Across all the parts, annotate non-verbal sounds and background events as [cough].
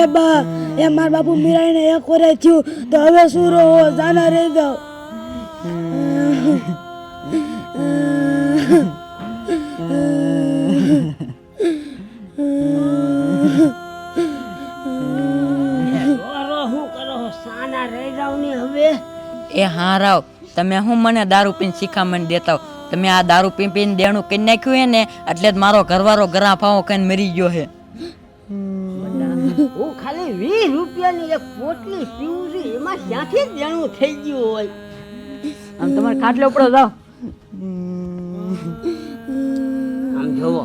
એ બા, એ મારા બાપુ મીરાઈને એક વરે થયું. તો હવે શું રહો? જાના રહી જાઓ. એ હા રાવ, તમે હું મને દારૂ પીને શિખામણ દેતા તમે આ દારૂ પી પીને દેણું કરી નાખ્યું હે ને, એટલે જ મારો ઘરવાળો ગરા ફાવો કઈને મરી ગયો હું. ખાલી વીસ રૂપિયાની એક પોટલી પીવું છું એમાં ક્યાંથી જણું થઈ ગયું હોય? આમ તમારે ખાટલો પડો જાઓ. આમ જોવો.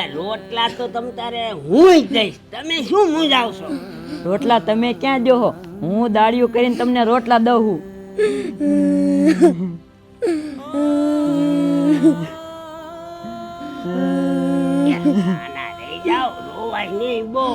એ રોટલા તો તમ તારે હું જઈશ તમે શું મૂંઝાવશો? રોટલા તમે ક્યાં દો હું? દાળિયું કરીને તમને રોટલા દઉં ના સાના રહી જાવ નહીં બહુ.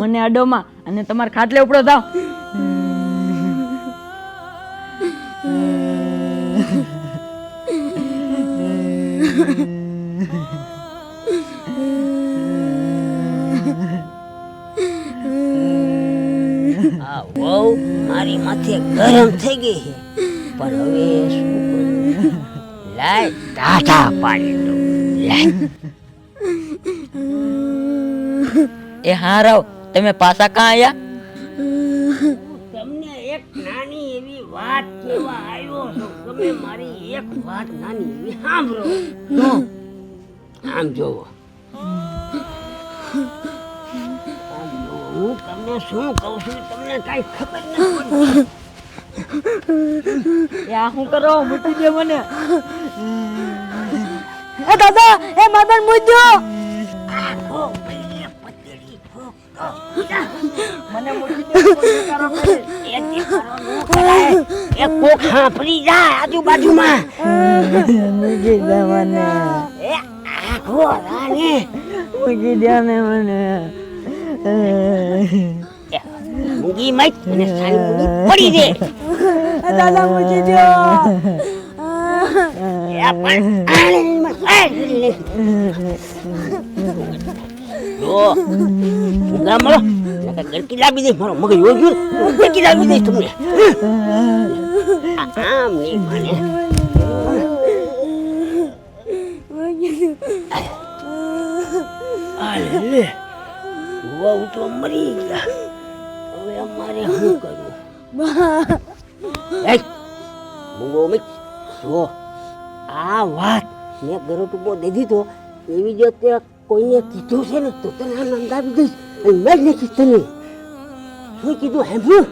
મને અડોમાં અને તમારે ખાટલે ઉપડો થાવ. આ વહુ મારી માથે ગરમ થઈ ગઈ છે. પણ હવે શું કરું? લાય ટાટા પાડી દઉં. લાય. એ હા રાવ તમે પાછા કાં આવ્યા તમને એક નાની એવી વાત કહેવા આવ્યો છું. તમે મારી એક વાત નાની એવી સાંભળો. આમ જોવો. હું તમને શું કહું છું તમને કાંઈ ખબર નથી યા શું કરો? મૂકી દે મને. એ દાદા એ મારબન મુજો મને મૂકી દે કોઈ કરો કરે. એ દીકરો નો કરાય. એ કોક સાંભળી જાય આજુબાજુમાં મૂકી દે મને એ આખો રાને મૂકી દે ને મને મૂંગી મત અને સારી મૂંગી પડી દે એ દાદા મુજી દો એ પણ આણંદમાં કાંઈ કરી લે. જો મૂંગા મળો ગળકી લાવી દઈશ મારો મગજ ઓળખ્યું ને, ગળકી લાવી દઈશ તમને. આમ નહીં તો મરી ગયા. હવે અમારે શું કરવું? મૂંગો મિક આ વાત મેં ગરો ટૂંકો દઈ દીધો એવી જ તે કોઈને કીધું છે ને તો તને આમ અંદાવી દઈશ અને મેં જ લખીશ તને. શું કીધું હેમ્યું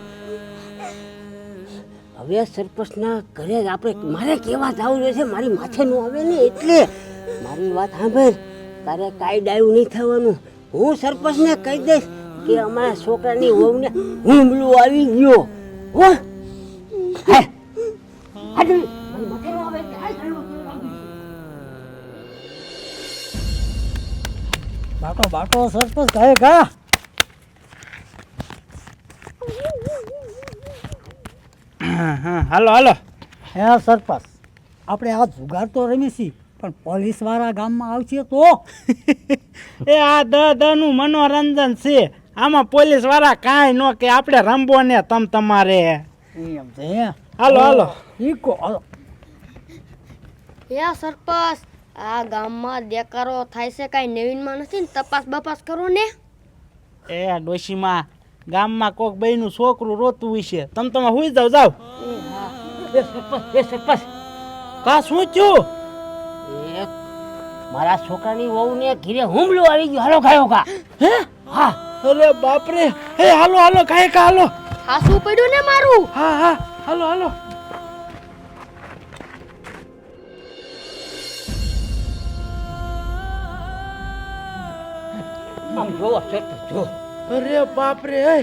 હવે સરપંચના ઘરે જ આપણે મારે કેવા જવું જોઈએ મારી માથે નું આવે ને એટલે. મારી વાત સાંભળ, તારે કાંઈ ડાયું નહીં થવાનું. હું સરપંચને કહી દઈશ કે અમારા છોકરાની વહુને હુમલો આવી ગયો. હે? બાટો બાટો સરપંચ કહે કા હાલો હાલો. હે સરપંચ આપણે આ જુગાર તો રમી છીએ પણ પોલીસવાળા ગામમાં આવશે તો? [laughs] એ આ દ દ નું મનોરંજન છે. આમાં પોલીસવાળા કાંઈ નો કે આપણે રમવો ને તમ તમારે. એમ છે હાલો હાલો. ઈકો હાલો. યા સરપંચ. આ ગામમાં દેકારો થાય છે કાંઈ નવીનમાં નથી ને તપાસ બપાસ કરો ને. એ ડોશીમાં ગામમાં કોકનું છોકરું રોતું હોય છે. તમ તમે હુઈ જાવ જાવ. એ સરપંચ એ સરપંચ કા શું થયું? એ મારા છોકરાની વહુને ઘીરે હુમલો આવી ગયો. હાલો ખાયો કા હે? હા. અરે બાપરે. હે હાલો હાલો ખાય કા હાલો. હાસું પડ્યું ને મારું. હા હા. હાલો હાલો. આમ જોવો સરપંચ જો. અરે બાપરે હે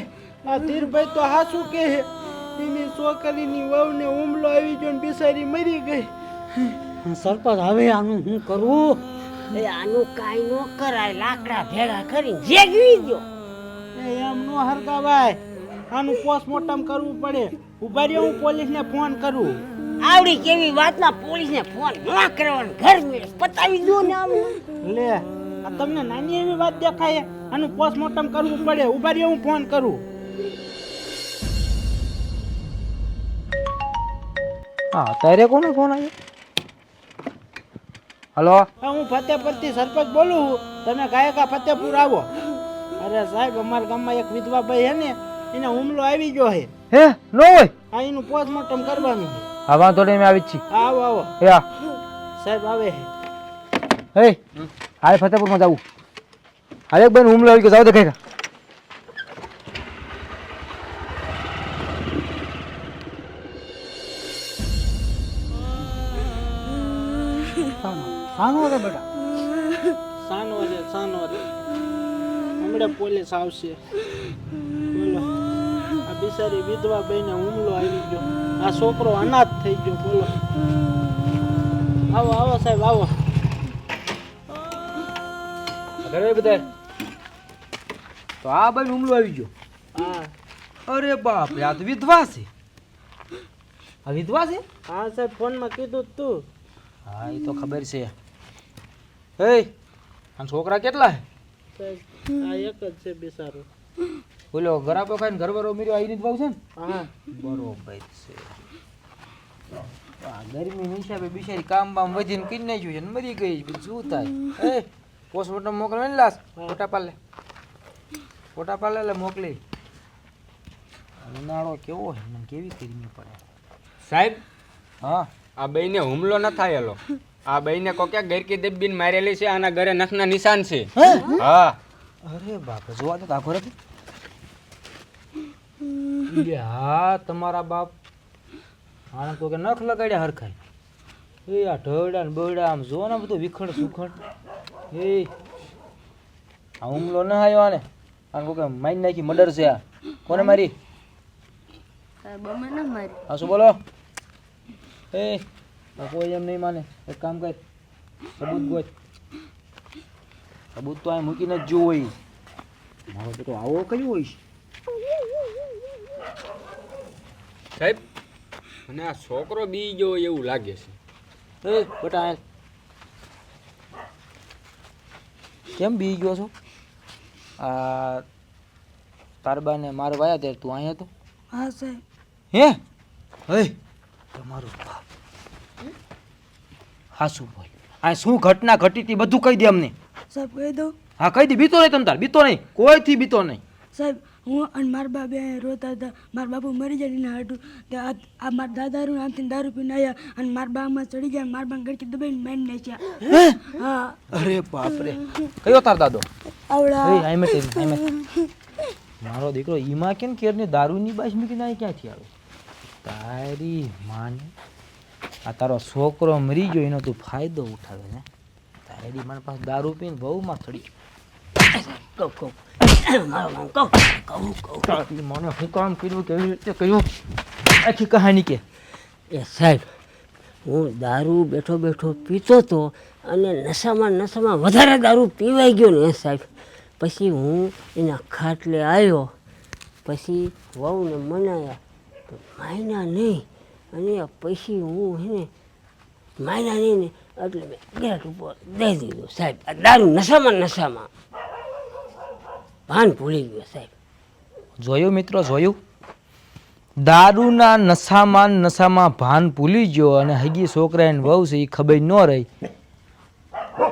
આ ધીરભાઈ તો હાસું કે હે એની છોકરીની વહુને હુમલો આવી ગયો ને બિચારી મરી ગઈ. સરપંચ હવે આનું શું કરવું એ આનું કાંઈ નો કરાય લાકડા ભેગા કરી જેગવી દો એ એમ નો હરકાવાય આનું પોસ્ટમોર્ટમ કરવું પડે. ઊભા રહ્યો હું પોલીસને ફોન કરું. આવડી કેવી વાતમાં પોલીસને ફોન ન કરવાનો. ઘર મેળ પતાવી દો ને આમ લે આ તમને નાની એવી વાત દેખાય આનું પોસ્ટમોર્ટમ કરવું પડે. ઊભા રહ્યો હું ફોન કરું. હા તારે કોનો ફોન આવ્યો? હલો? હા હું ફતેપુરથી સરપંચ બોલું છું. તમે ગાયકા ફતેપુર આવો. અરે સાહેબ અમારા ગામમાં એક વિધવા ભાઈ છે ને એને હુમલો આવી ગયો છે. હે નો હોય? આ એનું પોસ્ટમોર્ટમ કરવાનું છે. હા વાંધો નહીં મેં આવી જ છી આવો આવો. હે સાહેબ આવે હે હે? હાલ ફતેપુરમાં જવું હાલ એક બેન હુમલો આવી ગયો જાવ દેખાય સાનો બેટા. સાનો રે સાનો રે હમણાં પોલીસ આવશે. બોલો. આ બિચારી વિધવા બહેને હુમલો આવી ગયો. આ છોકરો અનાથ થઈ ગયો, બોલો. આવો આવો સાહેબ, આવો. ઘરે બધા તો આ ભાઈ હુમલો આવી ગયો. હા. અરે બાપ રે આ તો વિધવા છે. આ વિધવા છે? હા સાહેબ ફોનમાં કીધું તું. હા એ તો ખબર છે. હે આ છોકરા કેટલા છે? આ એક જ છે બિસારો બોલો ગરાબો ખાઈને ઘરવાળો મીર્યો આવીને જ ભાવ છે ને? હા. બરોબર છે. આ ગરમી હિસાબે બિચારી કામ બામ વધીને કઈ નાખ્યું છે ને મરી ગઈ. શું થાય? એ પોસ્ટમોર્ટમ મોકલે ને લાશ? ફોટા પાલે ફોટા પાલે એટલે મોકલી. ઉનાળો કેવો છે? મને કેવી ગરમી પડે? સાહેબ હા. આ બેયને હુમલો ન થાયેલો આ બેયને કોક્યા ગરકી દબીને મારેલી છે આના ઘરે નખના નિશાન છે. હા? અરે બાપ જોવા તો આ નથી હા તમારા બાપ. આને તો કે નખ લગાડ્યા હરખાય એ આ ઢળડા ને બરડા આમ જો ને બધું વિખંડ સુખંડ એ આ હુમલો ન આવ્યો આને. આને કોઈ મારી નાખી મર્ડર છે આ. કોને મારી? બમે ના મારી. હા શું બોલો? એ કોઈ એમ નહીં માને. એક કામ કર. સબૂત ગોત. સબૂત તો આ મૂકીને જ જોવો હોય. મારો બેટો આવો કયું હોય સાહેબ મને આ છોકરો બી ગયો હોય એવું લાગે છે. એ બેટા આ કેમ બી ગયો છો? આ તારબાને માર વાયા ત્યારે તું અહીંયા હતો? હા સાહેબ. હે? હે? તમારું બાપ. હા શું બોલ. આ શું ઘટના ઘટી હતી બધું કહી દે અમને. સાહેબ કહી દઉં. હા કહી દે. બીતો નહીં તમ તાર બીતો નહીં. કોઈથી બીતો નહીં? સાહેબ હું અને મારા બાબે રોતા હતા. મારા બાપુ મરી જાય ના હાટું. તે આ આ મારા દાદારું આમથી દારૂ પીને આવ્યા અને મારા બામાં ચડી ગયા મારા બાંગ ગડકી દબાઈને મારી નાખ્યા. હા? અરે બાપ રે કયો તાર દાદો? આવડા. મારો દીકરો ઈમાં કેમ કેરની દારૂની બાજ મૂકીને અહીં ક્યાંથી આવે? તારી માને. આ તારો છોકરો મરી ગયો એનો તું ફાયદો ઉઠાવે ને. તારી મારી પાસે દારૂ પીને બહુ માં ચડી કહું કહું મને શું કામ કર્યું કેવી રીતે કર્યું આખી કહાની કે એ સાહેબ હું દારૂ બેઠો બેઠો પીતો તો અને નશામાં નશામાં વધારે દારૂ પીવાઈ ગયો ને સાહેબ પછી હું એના ખાટલે આવ્યો પછી વહુને મનાયા તો માયના નહીં અને પછી હું હેને માયના નહીં ને, એટલે મેં ગેટ ઉપર દઈ દીધું. સાહેબ દારૂ નશામાં નશામાં. ભાન ભૂલી ગયો સાહેબ. જોયું મિત્રો જોયું? દારૂના નશામાં નશામાં ભાન ભૂલી ગયો અને હગી છોકરાને વહુ છે એ ખબર ન રહી.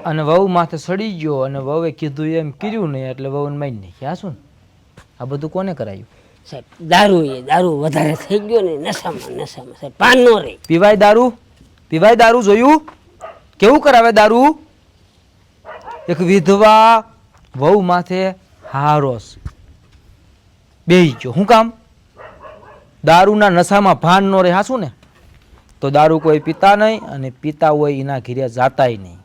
અને વહુ માથે સડી ગયો અને વહુએ કીધું એમ કર્યું નહીં એટલે વહુને મારી નાખી આ શું આ બધું કોને કરાયું? સાહેબ દારૂ એ દારૂ વધારે થઈ ગયો ને નશામાં નશામાં. સાહેબ પાન ન રહી. પીવાય દારૂ? પીવાય દારૂ જોયું? કેવું કરાવે દારૂ? એક વિધવા વહુ માથે હારોસ બે ગયો. શું કામ? દારૂના નશામાં ભાન ન રહે. હાશું ને? તો દારૂ કોઈ પીતા નહીં અને પીતા હોય એના ઘેરે જાતાય નહીં.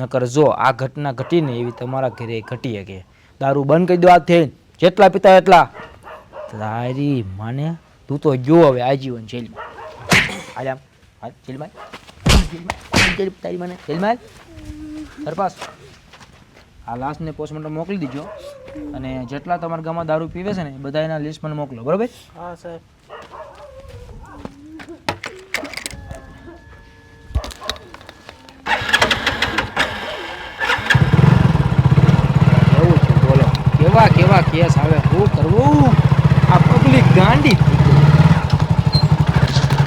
નકર જો આ ઘટના ઘટીને એવી તમારા ઘરે ઘટી શકે દારૂ બંધ કરી દો આ થઈ જેટલા પીતા એટલા. તારી માને, તું તો જો હવે આજીવન જેલમાં. આમ. હાલ, જેલમાં. તારી મને, જેલમાં આ લાસ્ટને પોસ્ટમોર્ટમ મોકલી દીજો. અને જેટલા તમારા ગામમાં દારૂ પીવે છે ને બધા એના લિસ્ટ મને મોકલો. બરોબર? હા સાહેબ. કેવા કેવા કેસ આવે? શું કરવું? આ પબ્લિક ગાંડી.